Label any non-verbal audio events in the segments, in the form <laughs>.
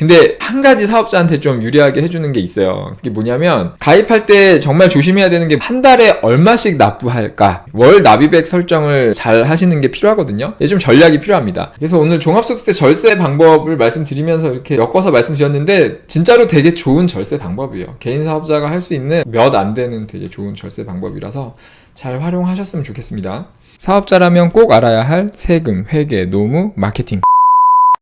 근데 한 가지 사업자한테 좀 유리하게 해주는 게 있어요. 그게 뭐냐면 가입할 때 정말 조심해야 되는 게 한 달에 얼마씩 납부할까 월 납입액 설정을 잘 하시는 게 필요하거든요. 이게 좀 전략이 필요합니다. 그래서 오늘 종합소득세 절세 방법을 말씀드리면서 이렇게 엮어서 말씀드렸는데 진짜로 되게 좋은 절세 방법이에요. 개인 사업자가 할 수 있는 몇 안 되는 되게 좋은 절세 방법이라서 잘 활용하셨으면 좋겠습니다. 사업자라면 꼭 알아야 할 세금, 회계, 노무, 마케팅.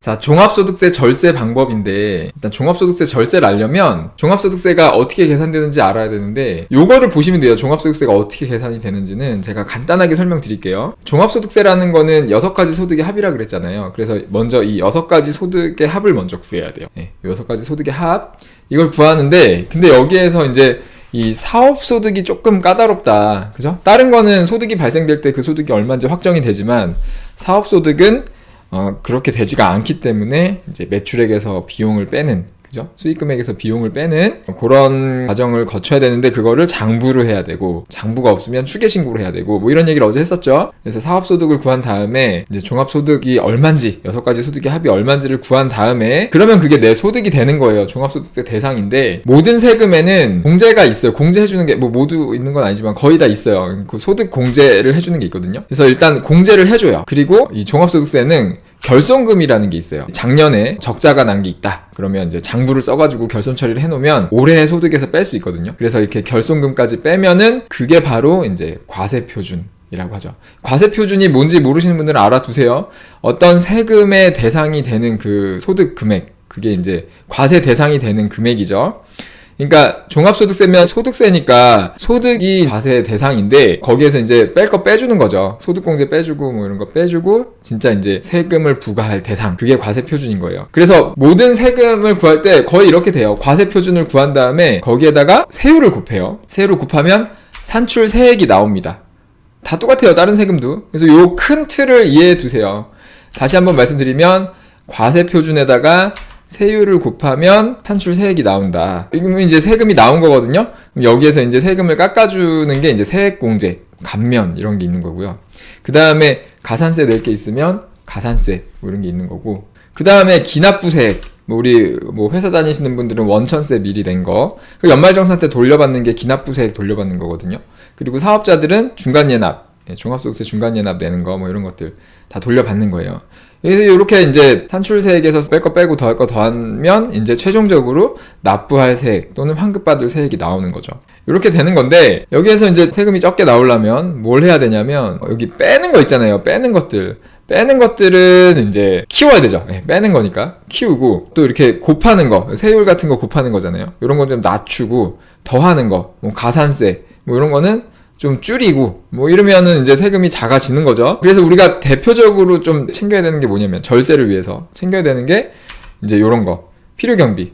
자, 종합소득세 절세 방법인데, 일단 종합소득세 절세를 알려면, 종합소득세가 어떻게 계산되는지 알아야 되는데, 요거를 보시면 돼요. 종합소득세가 어떻게 계산이 되는지는 제가 간단하게 설명드릴게요. 종합소득세라는 거는 여섯 가지 소득의 합이라 그랬잖아요. 그래서 먼저 이 여섯 가지 소득의 합을 먼저 구해야 돼요. 네, 여섯 가지 소득의 합, 이걸 구하는데, 근데 여기에서 이제, 이 사업 소득이 조금 까다롭다. 그죠? 다른 거는 소득이 발생될 때 그 소득이 얼마인지 확정이 되지만, 사업 소득은 어, 그렇게 되지가 않기 때문에 이제 매출액에서 비용을 빼는 그죠? 수익 금액에서 비용을 빼는 그런 과정을 거쳐야 되는데 그거를 장부로 해야 되고 장부가 없으면 추계 신고를 해야 되고 뭐 이런 얘기를 어제 했었죠. 그래서 사업 소득을 구한 다음에 이제 종합 소득이 얼마인지 여섯 가지 소득의 합이 얼마인지를 구한 다음에 그러면 그게 내 소득이 되는 거예요. 종합 소득세 대상인데 모든 세금에는 공제가 있어요. 공제해 주는 게 뭐 모두 있는 건 아니지만 거의 다 있어요. 그 소득 공제를 해 주는 게 있거든요. 그래서 일단 공제를 해 줘요. 그리고 이 종합 소득세는 결손금이라는 게 있어요. 작년에 적자가 난 게 있다. 그러면 이제 장부를 써가지고 결손 처리를 해놓으면 올해의 소득에서 뺄 수 있거든요. 그래서 이렇게 결손금까지 빼면은 그게 바로 이제 과세 표준. 이라고 하죠. 과세 표준이 뭔지 모르시는 분들은 알아두세요. 어떤 세금의 대상이 되는 그 소득 금액, 그게 이제 과세 대상이 되는 금액이죠. 그러니까 종합소득세면 소득세니까 소득이 과세 대상인데 거기에서 이제 뺄 거 빼주는 거죠. 소득공제 빼주고 뭐 이런 거 빼주고 진짜 이제 세금을 부과할 대상 그게 과세 표준인 거예요. 그래서 모든 세금을 구할 때 거의 이렇게 돼요. 과세 표준을 구한 다음에 거기에다가 세율을 곱해요. 세율을 곱하면 산출 세액이 나옵니다. 다 똑같아요. 다른 세금도. 그래서 요 큰 틀을 이해해 두세요. 다시 한번 말씀드리면 과세 표준에다가 세율을 곱하면 탄출 세액이 나온다. 이러면 이제 세금이 나온 거거든요. 여기에서 이제 세금을 깎아주는 게 이제 세액 공제, 감면 이런 게 있는 거고요. 그 다음에 가산세 낼 게 있으면 가산세 뭐 이런 게 있는 거고. 그 다음에 기납부세액. 뭐 우리 뭐 회사 다니시는 분들은 원천세 미리 낸 거. 그 연말정산 때 돌려받는 게 기납부세액 돌려받는 거거든요. 그리고 사업자들은 중간예납, 예, 종합소득세 중간예납 내는 거 뭐 이런 것들 다 돌려받는 거예요. 이렇게 이제 산출세액에서 뺄 거 빼고 더할 거 더하면 이제 최종적으로 납부할 세액 또는 환급받을 세액이 나오는 거죠. 이렇게 되는 건데 여기에서 이제 세금이 적게 나오려면 뭘 해야 되냐면 여기 빼는 거 있잖아요. 빼는 것들. 빼는 것들은 이제 키워야 되죠. 네, 빼는 거니까 키우고 또 이렇게 곱하는 거 세율 같은 거 곱하는 거잖아요. 이런 건 좀 낮추고 더하는 거, 뭐 가산세 뭐 이런 거는 좀 줄이고 뭐 이러면은 이제 세금이 작아지는 거죠. 그래서 우리가 대표적으로 좀 챙겨야 되는 게 뭐냐면 절세를 위해서 챙겨야 되는 게 이제 요런 거 필요 경비.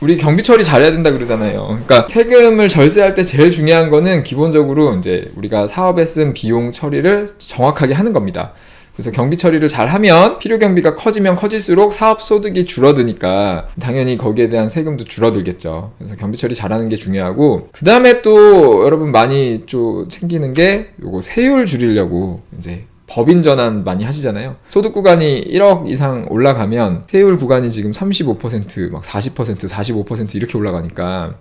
우리 경비 처리 잘해야 된다 그러잖아요. 그러니까 세금을 절세할 때 제일 중요한 거는 기본적으로 이제 우리가 사업에 쓴 비용 처리를 정확하게 하는 겁니다. 그래서 경비 처리를 잘 하면 필요 경비가 커지면 커질수록 사업 소득이 줄어드니까 당연히 거기에 대한 세금도 줄어들겠죠. 그래서 경비 처리 잘하는 게 중요하고 그 다음에 또 여러분 많이 좀 챙기는 게 요거 세율 줄이려고 이제 법인 전환 많이 하시잖아요. 소득 구간이 1억 이상 올라가면 세율 구간이 지금 35%, 막 40%, 45% 이렇게 올라가니까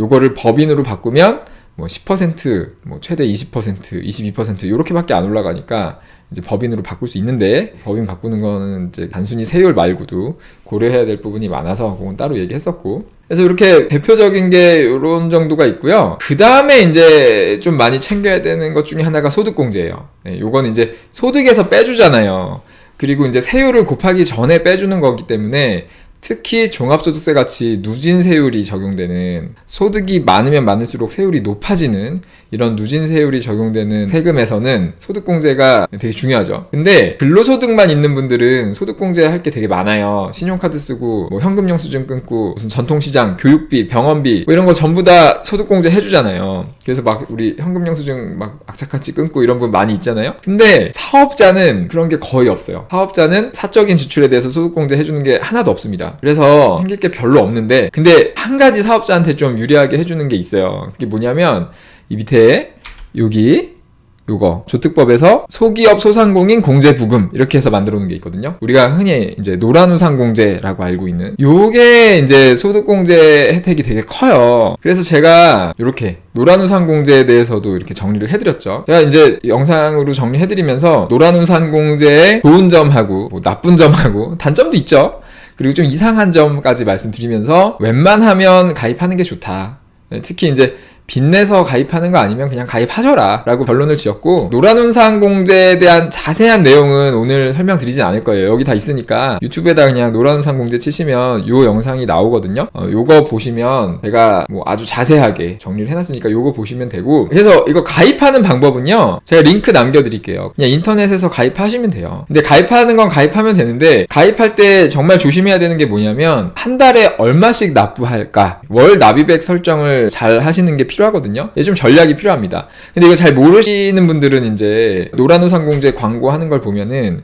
요거를 법인으로 바꾸면 뭐 10%, 뭐 최대 20%, 22% 이렇게밖에 안 올라가니까 이제 법인으로 바꿀 수 있는데 법인 바꾸는 거는 이제 단순히 세율 말고도 고려해야 될 부분이 많아서 그건 따로 얘기했었고 그래서 이렇게 대표적인 게 이런 정도가 있고요. 그 다음에 이제 좀 많이 챙겨야 되는 것 중에 하나가 소득공제예요. 네, 요건 이제 소득에서 빼주잖아요. 그리고 이제 세율을 곱하기 전에 빼주는 거기 때문에 특히 종합소득세 같이 누진 세율이 적용되는 소득이 많으면 많을수록 세율이 높아지는 이런 누진 세율이 적용되는 세금에서는 소득공제가 되게 중요하죠. 근데 근로소득만 있는 분들은 소득공제 할 게 되게 많아요. 신용카드 쓰고 뭐 현금 영수증 끊고 무슨 전통시장, 교육비, 병원비 뭐 이런 거 전부 다 소득공제 해주잖아요. 그래서 막 우리 현금 영수증 막 악착같이 끊고 이런 분 많이 있잖아요. 근데 사업자는 그런 게 거의 없어요. 사업자는 사적인 지출에 대해서 소득공제 해주는 게 하나도 없습니다. 그래서 생길 게 별로 없는데 근데 한 가지 사업자한테 좀 유리하게 해주는 게 있어요. 그게 뭐냐면 이 밑에 여기 요거 조특법에서 소기업 소상공인 공제 부금 이렇게 해서 만들어 놓은 게 있거든요. 우리가 흔히 이제 노란우산 공제라고 알고 있는 요게 이제 소득 공제 혜택이 되게 커요. 그래서 제가 이렇게 노란우산 공제에 대해서도 이렇게 정리를 해드렸죠. 제가 이제 영상으로 정리해드리면서 노란우산 공제의 좋은 점하고 뭐 나쁜 점하고 단점도 있죠. 그리고 좀 이상한 점까지 말씀드리면서 웬만하면 가입하는 게 좋다. 네, 특히 이제 빚내서 가입하는 거 아니면 그냥 가입하셔라 라고 결론을 지었고 노란운상 공제에 대한 자세한 내용은 오늘 설명드리진 않을 거예요. 여기 다 있으니까 유튜브에다 그냥 노란운상 공제 치시면 요 영상이 나오거든요. 어, 요거 보시면 제가 뭐 아주 자세하게 정리를 해놨으니까 요거 보시면 되고 그래서 이거 가입하는 방법은요 제가 링크 남겨드릴게요. 그냥 인터넷에서 가입하시면 돼요. 근데 가입하는 건 가입하면 되는데 가입할 때 정말 조심해야 되는 게 뭐냐면 한 달에 얼마씩 납부할까? 월 납입액 설정을 잘 하시는 게 필요 하거든요. 이게 좀 전략이 필요합니다. 근데 이거 잘 모르시는 분들은 이제 노란우상공제 광고하는 걸 보면은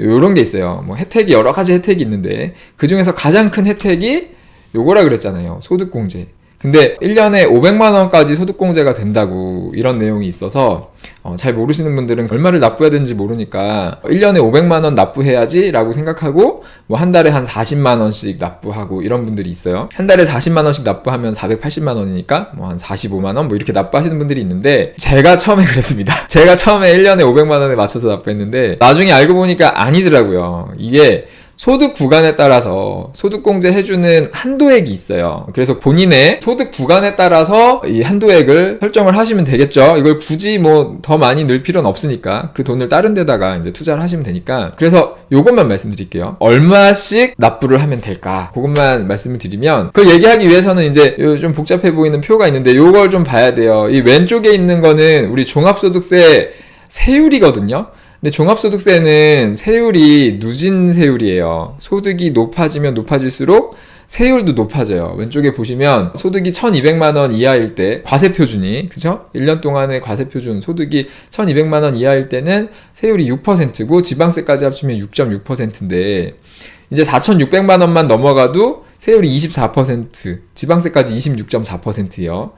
요런 게 있어요. 뭐 혜택이 여러 가지 혜택이 있는데 그 중에서 가장 큰 혜택이 요거라 그랬잖아요. 소득공제. 근데 1년에 500만 원까지 소득공제가 된다고 이런 내용이 있어서 어, 잘 모르시는 분들은 얼마를 납부해야 되는지 모르니까 1년에 500만 원 납부해야지 라고 생각하고 뭐 한 달에 한 40만 원씩 납부하고 이런 분들이 있어요. 한 달에 40만 원씩 납부하면 480만 원이니까 뭐 한 45만 원 뭐 이렇게 납부하시는 분들이 있는데 제가 처음에 <laughs> 그랬습니다. 제가 처음에 1년에 500만 원에 맞춰서 납부했는데 나중에 알고 보니까 아니더라고요. 이게 소득 구간에 따라서 소득공제 해주는 한도액이 있어요. 그래서 본인의 소득 구간에 따라서 이 한도액을 설정을 하시면 되겠죠. 이걸 굳이 뭐 더 많이 늘 필요는 없으니까 그 돈을 다른 데다가 이제 투자를 하시면 되니까. 그래서 요것만 말씀드릴게요. 얼마씩 납부를 하면 될까? 그것만 말씀을 드리면 그걸 얘기하기 위해서는 이제 요좀 복잡해 보이는 표가 있는데 요걸 좀 봐야 돼요. 이 왼쪽에 있는 거는 우리 종합소득세 세율이거든요. 근데 종합소득세는 세율이 누진 세율이에요. 소득이 높아지면 높아질수록 세율도 높아져요. 왼쪽에 보시면 소득이 1200만 원 이하일 때 과세 표준이 그죠? 1년 동안의 과세 표준 소득이 1200만 원 이하일 때는 세율이 6%고 지방세까지 합치면 6.6%인데 이제 4,600만 원만 넘어가도 세율이 24%, 지방세까지 26.4%예요.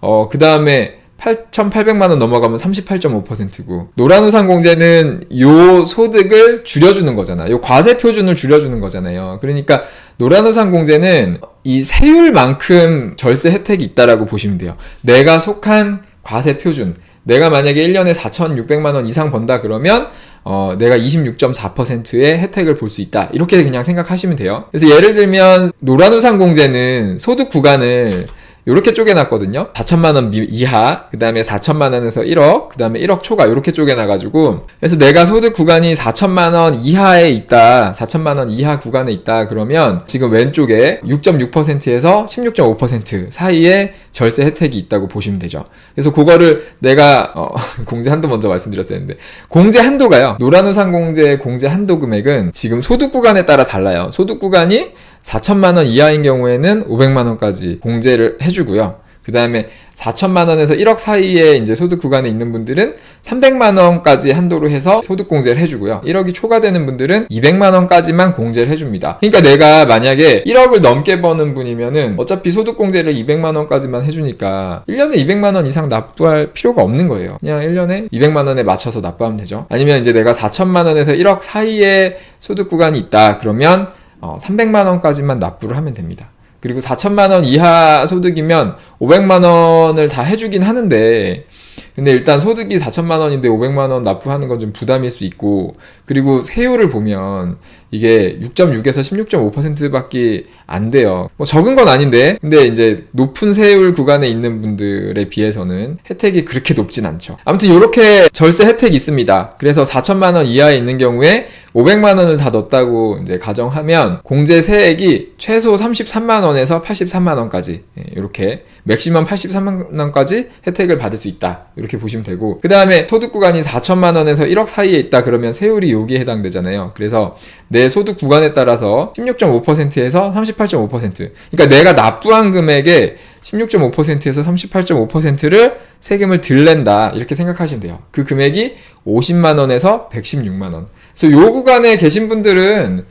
어, 그 다음에 8,800만 원 넘어가면 38.5%고 노란 우산 공제는 요 소득을 줄여주는 거잖아. 요 과세 표준을 줄여주는 거잖아요. 그러니까 노란 우산 공제는 이 세율만큼 절세 혜택이 있다라고 보시면 돼요. 내가 속한 과세 표준. 내가 만약에 1년에 4,600만 원 이상 번다 그러면 어, 내가 26.4%의 혜택을 볼 수 있다. 이렇게 그냥 생각하시면 돼요. 그래서 예를 들면 노란우산 공제는 소득 구간을 이렇게 쪼개놨거든요. 4천만 원 미- 이하, 그 다음에 4천만 원에서 1억, 그 다음에 1억 초과 이렇게 쪼개놔가지고 그래서 내가 소득 구간이 4천만 원 이하에 있다, 4천만 원 이하 구간에 있다 그러면 지금 왼쪽에 6.6%에서 16.5% 사이에 절세 혜택이 있다고 보시면 되죠. 그래서 그거를 내가 어, <laughs> 공제 한도 먼저 말씀드렸어야 했는데 공제 한도가요. 노란우산 공제 공제 한도 금액은 지금 소득 구간에 따라 달라요. 소득 구간이 4천만 원 이하인 경우에는 500만 원까지 공제를 해주고요. 그 다음에 4천만 원에서 1억 사이에 이제 소득 구간에 있는 분들은 300만 원까지 한도로 해서 소득 공제를 해주고요. 1억이 초과되는 분들은 200만 원까지만 공제를 해줍니다. 그러니까 내가 만약에 1억을 넘게 버는 분이면은 어차피 소득 공제를 200만 원까지만 해주니까 1년에 200만 원 이상 납부할 필요가 없는 거예요. 그냥 1년에 200만 원에 맞춰서 납부하면 되죠. 아니면 이제 내가 4천만 원에서 1억 사이에 소득 구간이 있다. 그러면 어, 300만 원까지만 납부를 하면 됩니다. 그리고 4천만 원 이하 소득이면 500만 원을 다 해주긴 하는데 근데 일단 소득이 4천만 원인데 500만 원 납부하는 건 좀 부담일 수 있고 그리고 세율을 보면 이게 6.6에서 16.5%밖에 안 돼요. 뭐 적은 건 아닌데 근데 이제 높은 세율 구간에 있는 분들에 비해서는 혜택이 그렇게 높진 않죠. 아무튼 이렇게 절세 혜택이 있습니다. 그래서 4천만 원 이하에 있는 경우에 500만 원을 다 넣었다고 이제 가정하면 공제 세액이 최소 33만 원에서 83만 원까지 이렇게 맥시멈 83만 원까지 혜택을 받을 수 있다. 이렇게 보시면 되고 그 다음에 소득 구간이 4천만 원에서 1억 사이에 있다 그러면 세율이 여기에 해당되잖아요. 그래서 내 소득 구간에 따라서 16.5%에서 38.5% 그러니까 내가 납부한 금액의 16.5%에서 38.5%를 세금을 덜 낸다 이렇게 생각하시면 돼요. 그 금액이 50만 원에서 116만 원. 그래서 요 구간에 계신 분들은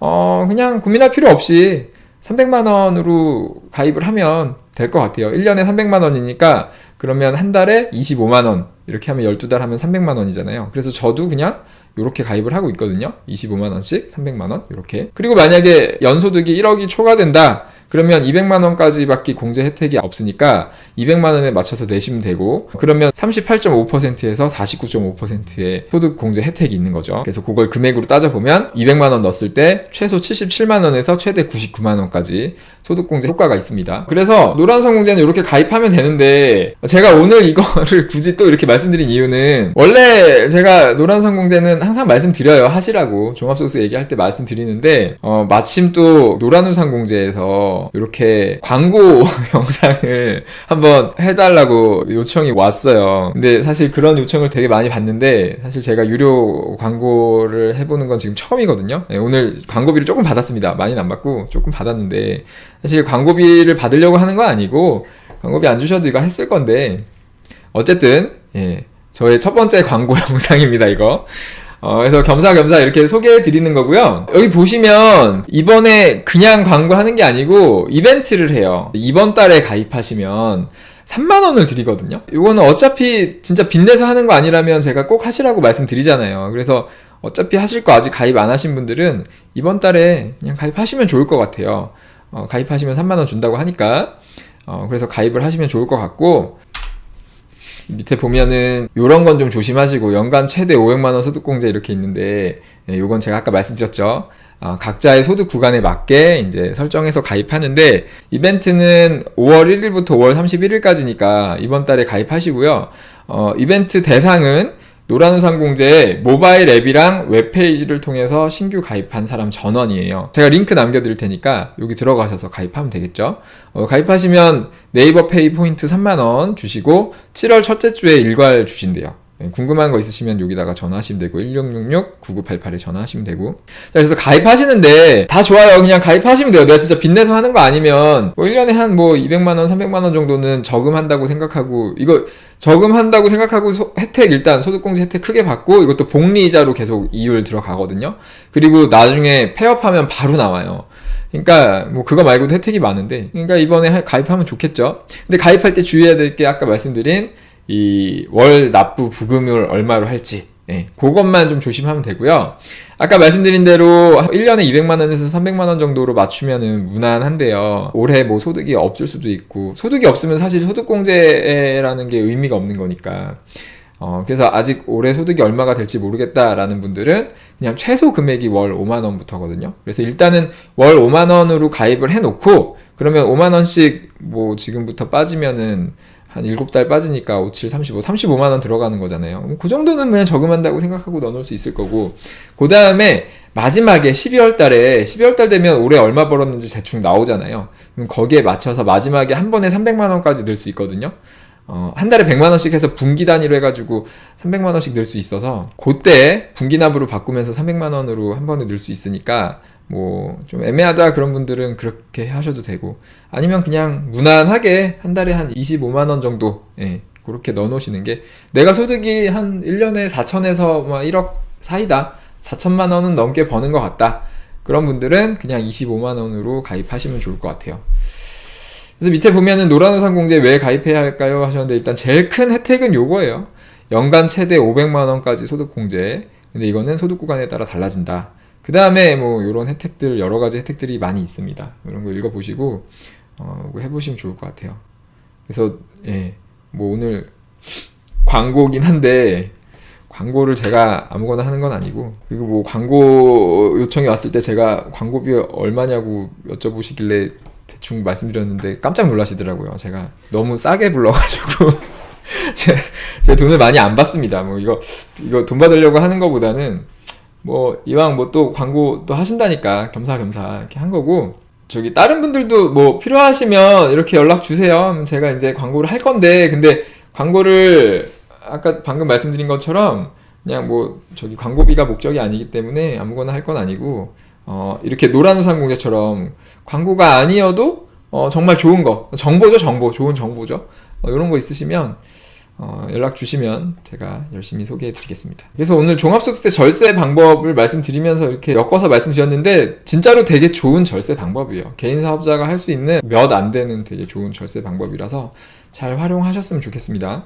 어 그냥 고민할 필요 없이 300만 원으로 가입을 하면 될 것 같아요. 1년에 300만 원이니까 그러면 한 달에 25만 원 이렇게 하면 12달 하면 300만 원이잖아요. 그래서 저도 그냥 이렇게 가입을 하고 있거든요. 25만 원씩 300만 원 이렇게. 그리고 만약에 연소득이 1억이 초과된다. 그러면 200만 원까지밖에 공제 혜택이 없으니까 200만 원에 맞춰서 내시면 되고 그러면 38.5%에서 49.5%의 소득 공제 혜택이 있는 거죠. 그래서 그걸 금액으로 따져 보면 200만 원 넣었을 때 최소 77만 원에서 최대 99만 원까지 소득 공제 효과가 있습니다. 그래서 노란선 공제는 이렇게 가입하면 되는데 제가 오늘 이거를 <laughs> 굳이 또 이렇게 말씀드린 이유는 원래 제가 노란선 공제는 항상 말씀드려요 하시라고 종합소득세 얘기할 때 말씀드리는데 어, 마침 또 노란우산 공제에서 이렇게 광고 <laughs> 영상을 한번 해달라고 요청이 왔어요. 근데 사실 그런 요청을 되게 많이 받는데 사실 제가 유료 광고를 해보는 건 지금 처음이거든요. 네, 오늘 광고비를 조금 받았습니다. 많이는 안 받고 조금 받았는데 사실 광고비를 받으려고 하는 건 아니고 광고비 안 주셔도 이거 했을 건데 어쨌든 예, 저의 첫 번째 광고 <laughs> 영상입니다. 이거. 어, 그래서 겸사겸사 이렇게 소개해 드리는 거고요. 여기 보시면 이번에 그냥 광고하는 게 아니고 이벤트를 해요. 이번 달에 가입하시면 3만 원을 드리거든요. 이거는 어차피 진짜 빚내서 하는 거 아니라면 제가 꼭 하시라고 말씀드리잖아요. 그래서 어차피 하실 거 아직 가입 안 하신 분들은 이번 달에 그냥 가입하시면 좋을 것 같아요. 어, 가입하시면 3만 원 준다고 하니까 어, 그래서 가입을 하시면 좋을 것 같고 밑에 보면은 요런 건 좀 조심하시고 연간 최대 500만 원 소득 공제 이렇게 있는데 예, 요건 제가 아까 말씀드렸죠. 어, 각자의 소득 구간에 맞게 이제 설정해서 가입하는데 이벤트는 5월 1일부터 5월 31일까지니까 이번 달에 가입하시고요. 어, 이벤트 대상은 노란우산 공제의 모바일 앱이랑 웹페이지를 통해서 신규 가입한 사람 전원이에요. 제가 링크 남겨드릴 테니까 여기 들어가셔서 가입하면 되겠죠. 어, 가입하시면 네이버 페이 포인트 3만원 주시고 7월 첫째 주에 일괄 주신대요. 네, 궁금한 거 있으시면 여기다가 전화하시면 되고 1666-9988에 전화하시면 되고. 자, 그래서 가입하시는데 다 좋아요. 그냥 가입하시면 돼요. 내가 진짜 빚내서 하는 거 아니면 뭐 1년에 한 뭐 200만원 300만원 정도는 저금한다고 생각하고 이거 저금한다고 생각하고 소, 혜택 일단 소득공제 혜택 크게 받고 이것도 복리이자로 계속 이율 들어가거든요. 그리고 나중에 폐업하면 바로 나와요. 그러니까 뭐 그거 말고도 혜택이 많은데 그러니까 이번에 가입하면 좋겠죠. 근데 가입할 때 주의해야 될 게 아까 말씀드린 이 월 납부 부금을 얼마로 할지 예, 그것만 좀 조심하면 되고요. 아까 말씀드린 대로 1년에 200만 원에서 300만 원 정도로 맞추면은 무난한데요. 올해 뭐 소득이 없을 수도 있고 소득이 없으면 사실 소득공제라는 게 의미가 없는 거니까. 어, 그래서 아직 올해 소득이 얼마가 될지 모르겠다라는 분들은 그냥 최소 금액이 월 5만 원부터거든요. 그래서 일단은 월 5만 원으로 가입을 해놓고 그러면 5만 원씩 뭐 지금부터 빠지면은 한 7달 빠지니까 5, 7, 35, 35만 원 들어가는 거잖아요. 그 정도는 그냥 저금한다고 생각하고 넣어놓을 수 있을 거고. 그 다음에 마지막에 12월 달에 12월 달 되면 올해 얼마 벌었는지 대충 나오잖아요. 그럼 거기에 맞춰서 마지막에 한 번에 300만 원까지 늘 수 있거든요. 어, 한 달에 100만 원씩 해서 분기 단위로 해가지고 300만 원씩 늘 수 있어서 그때 분기납으로 바꾸면서 300만 원으로 한 번에 늘 수 있으니까 뭐 좀 애매하다 그런 분들은 그렇게 하셔도 되고 아니면 그냥 무난하게 한 달에 한 25만 원 정도 예, 그렇게 넣어 놓으시는 게 내가 소득이 한 1년에 4천에서 막 1억 사이다. 4천만 원은 넘게 버는 것 같다. 그런 분들은 그냥 25만 원으로 가입하시면 좋을 것 같아요 그래서 밑에 보면은 노란우산 공제 왜 가입해야 할까요 하셨는데 일단 제일 큰 혜택은 요거예요 연간 최대 500만 원까지 소득 공제 근데 이거는 소득 구간에 따라 달라진다 그 다음에 뭐 이런 혜택들 여러 가지 혜택들이 많이 있습니다. 이런 거 읽어보시고 어, 해보시면 좋을 것 같아요. 그래서 예, 뭐 오늘 광고긴 한데 광고를 제가 아무거나 하는 건 아니고 그리고 뭐 광고 요청이 왔을 때 제가 광고비 얼마냐고 여쭤보시길래 대충 말씀드렸는데 깜짝 놀라시더라고요. 제가 너무 싸게 불러가지고 <laughs> 제, 제 돈을 많이 안 받습니다. 뭐 이거 이거 돈 받으려고 하는 것보다는 뭐 이왕 뭐 또 광고 또 하신다니까 겸사겸사 이렇게 한 거고 저기 다른 분들도 뭐 필요하시면 이렇게 연락 주세요. 제가 이제 광고를 할 건데 근데 광고를 아까 방금 말씀드린 것처럼 그냥 뭐 저기 광고비가 목적이 아니기 때문에 아무거나 할 건 아니고 어 이렇게 노란 우산 공제처럼 광고가 아니어도 어 정말 좋은 거 정보죠 정보 좋은 정보죠 어 이런 거 있으시면 어, 연락 주시면 제가 열심히 소개해 드리겠습니다. 그래서 오늘 종합소득세 절세 방법을 말씀드리면서 이렇게 엮어서 말씀드렸는데 진짜로 되게 좋은 절세 방법이에요. 개인 사업자가 할 수 있는 몇 안 되는 되게 좋은 절세 방법이라서 잘 활용하셨으면 좋겠습니다.